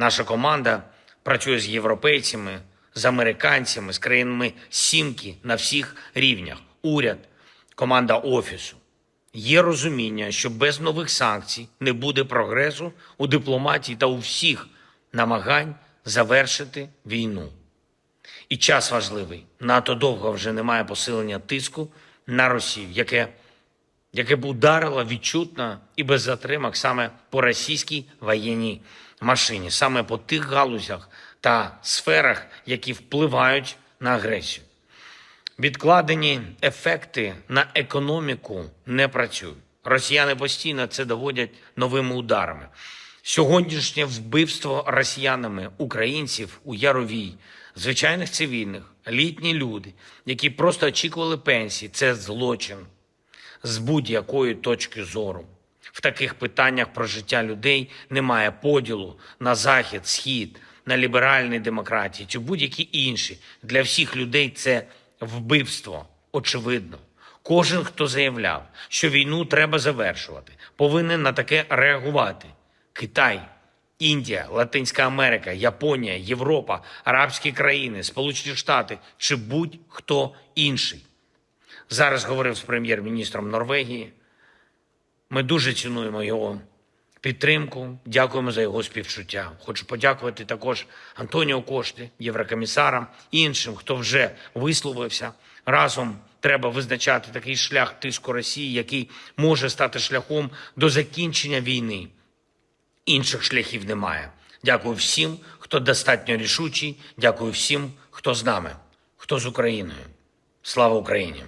Наша команда працює з європейцями, з американцями, з країнами сімки на всіх рівнях. Уряд, команда офісу. Є розуміння, що без нових санкцій не буде прогресу у дипломатії та у всіх намагань завершити війну. І час важливий. НАТО довго вже немає посилення тиску на Росію, яке, яке б ударило відчутно і без затримок саме по російській воєнній машині, саме по тих галузях та сферах, які впливають на агресію. Відкладені ефекти на економіку не працюють. Росіяни постійно це доводять новими ударами. Сьогоднішнє вбивство росіянами українців у Яровій, звичайних цивільних, літні люди, які просто очікували пенсії, це злочин з будь-якої точки зору. В таких питаннях про життя людей немає поділу на захід, схід, на ліберальні демократії чи будь-які інші. Для всіх людей це вбивство, очевидно. Кожен, хто заявляв, що війну треба завершувати, повинен на таке реагувати. Китай, Індія, Латинська Америка, Японія, Європа, Арабські країни, Сполучені Штати чи будь-хто інший. Зараз говорив з прем'єр-міністром Норвегії. Ми дуже цінуємо його підтримку. Дякуємо за його співчуття. Хочу подякувати також Антоніо Кошти, єврокомісарам, іншим, хто вже висловився. Разом треба визначати такий шлях тиску Росії, який може стати шляхом до закінчення війни. Інших шляхів немає. Дякую всім, хто достатньо рішучий. Дякую всім, хто з нами, хто з Україною. Слава Україні!